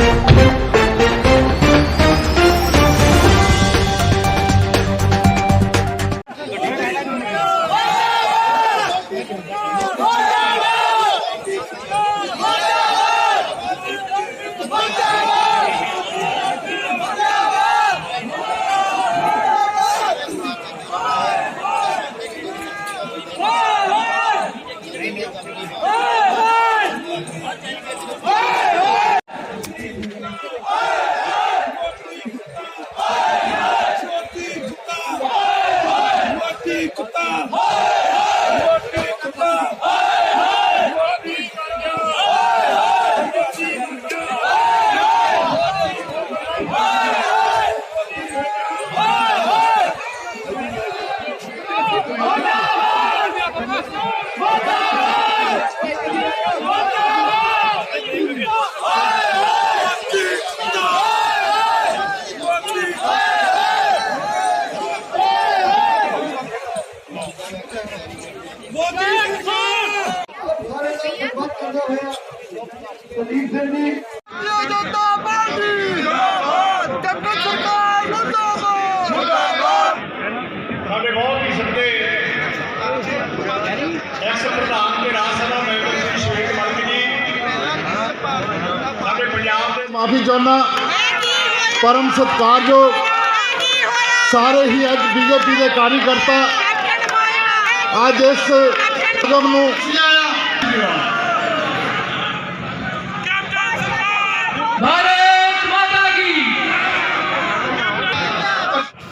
you ਕੁੱਤਾ ਮੋਦੀ ਕੁੱਤਾ ਮੋਦੀ ਮੋਦੀ ਸਾਰੇ ਸਰਪੰਚ ਹੋਇਆ ਕੁਲਦੀਪ ਸਿੰਘ ਜੀ ਸਾਡੇ ਬਹੁਤ ਹੀ ਸੱਦੇ ਐਕਸ ਪ੍ਰਧਾਨ ਤੇ ਰਾਜ ਸਭਾ ਮੈਂਬਰ ਸ੍ਰੀ ਸ਼ੇਖ ਮਲਕ ਜੀ ਸਾਡੇ ਪੰਜਾਬ ਦੇ ਮਾਫੀ ਚਾਹੁੰਦਾ ਪਰਮ ਸਤਿਕਾਰਯੋਗ ਸਾਰੇ ਹੀ ਅੱਜ ਬੀਜੇਪੀ ਦੇ ਕਾਰਜਕਰਤਾ ਅੱਜ ਇਸ ਕਦਮ ਨੂੰ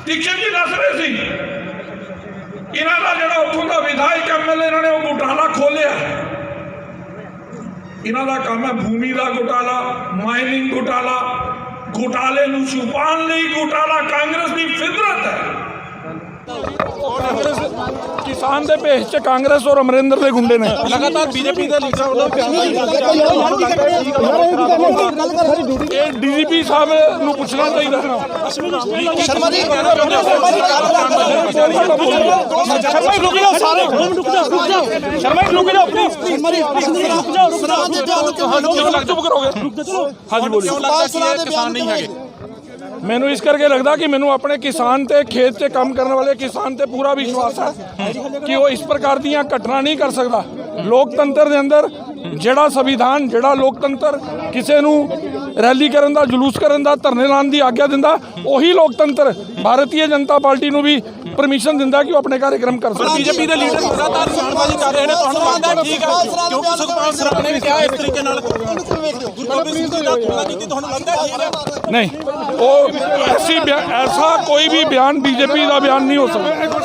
ਦੀਕਸ਼ਤ ਜੀ ਦੱਸ ਰਹੇ ਸੀ ਇਹਨਾਂ ਦਾ ਜਿਹੜਾ ਉੱਥੋਂ ਦਾ ਵਿਧਾਇਕ ਐਮਐਲਏ ਇਹਨਾਂ ਨੇ ਉਹ ਘੁਟਾਲਾ ਖੋਲਿਆ ਇਹਨਾਂ ਦਾ ਕੰਮ ਹੈ ਭੂਮੀ ਦਾ ਘੁਟਾਲਾ ਮਾਈਨਿੰਗ ਘੁਟਾਲਾ ਘੁਟਾਲੇ ਨੂੰ ਛੁਪਾਉਣ ਲਈ ਘੁਟਾਲਾ ਕਾਂਗਰਸ ਦੀ ਫਿਤਰਤ ਹੈ ਕਿਸਾਨ ਦੇ ਭੇਸ ਚ ਕਾਂਗਰਸ ਔਰ ਅਮਰਿੰਦਰ ਦੇ ਗੁੰਡੇ ਨੇ ਲਗਾਤਾਰ ਬੀਜੇਪੀ ਦੇ ਲੀਡਰਾਂ ਵੱਲੋਂ ਇਹ ਡੀਜੀਪੀ ਸਾਹਿਬ ਨੂੰ ਪੁੱਛਣਾ ਚਾਹੀਦਾ ਸ਼ਰਮਾ ਜੀ ਸ਼ਰਮਾ ਜੀ ਰੁਕ ਜਾਓ ਸਾਰੇ ਰੁਕ ਜਾਓ ਰੁਕ ਜਾਓ ਸ਼ਰਮਾ ਜੀ ਰੁਕ ਜਾਓ ਪਲੀਜ਼ ਸ਼ਰਮਾ ਜੀ ਰੁਕ ਜਾਓ ਰੁਕ ਜਾਓ ਕਿਉਂ ਲੱਗ ਚੁੱਪ ਕਰੋਗੇ ਹਾਂਜੀ ਬੋਲੀਏ ਕਿਸਾਨ ਨਹੀਂ ਹੈਗੇ ਮੈਨੂੰ ਇਸ ਕਰਕੇ ਲੱਗਦਾ ਕਿ ਮੈਨੂੰ ਆਪਣੇ ਕਿਸਾਨ ਤੇ ਖੇਤ 'ਚ ਕੰਮ ਕਰਨ ਵਾਲੇ ਕਿਸਾਨ ਤੇ ਪੂਰਾ ਵਿਸ਼ਵਾਸ ਹੈ ਕਿ ਉਹ ਇਸ ਪ੍ਰਕਾਰ ਦੀਆਂ ਘਟਨਾ ਨਹੀਂ ਕਰ ਸਕਦਾ। ਲੋਕਤੰਤਰ ਦੇ ਅੰਦਰ ਜਿਹੜਾ ਸੰਵਿਧਾਨ ਜਿਹੜਾ ਲੋਕਤੰਤਰ ਕਿਸੇ ਨੂੰ ਰੈਲੀ ਕਰਨ ਦਾ ਜਲੂਸ ਕਰਨ ਦਾ ਧਰਨੇ ਲਾਉਣ ਦੀ ਆਗਿਆ ਦਿੰਦਾ ਉਹੀ ਲੋਕਤੰਤਰ ਭਾਰਤੀ ਜਨਤਾ ਪਾਰਟੀ ਨੂੰ ਵੀ ਪਰਮਿਸ਼ਨ ਦਿੰਦਾ ਕਿ ਉਹ ਆਪਣੇ ਕਾਰਜਕ੍ਰਮ ਕਰ ਸਕਣ। ਬੀਜੇਪੀ ਦੇ ਲੀਡਰ ਲਗਾਤਾਰ ਬਿਆਨਬਾਜ਼ੀ ਕਰ ਰਹੇ ਨੇ ਤੁਹਾਨੂੰ ਲੱਗਦਾ ਠੀਕ ਹੈ? ਕਿਉਂਕਿ ਸੁਖਪਾਲ ਸਰਾਭ ਨੇ ਕਿਹਾ ਇਸ ਤਰੀਕੇ ਨਾਲ। ਗੁਰੂ ਗੋਬਿੰਦ ਸਿੰਘ ਜੀ ਨਾਲ ਤੁਲਨਾ ਕੀਤੀ ਤੁਹਾਨੂੰ ਲੱਗਦਾ ਠੀਕ ਹੈ? ਨਹੀਂ। ਉਹ ਐਸੀ ਐਸਾ ਕੋਈ ਵੀ ਬਿਆਨ ਬੀਜੇਪੀ ਦਾ ਬਿਆਨ ਨਹੀਂ ਹੋ ਸਕਦਾ।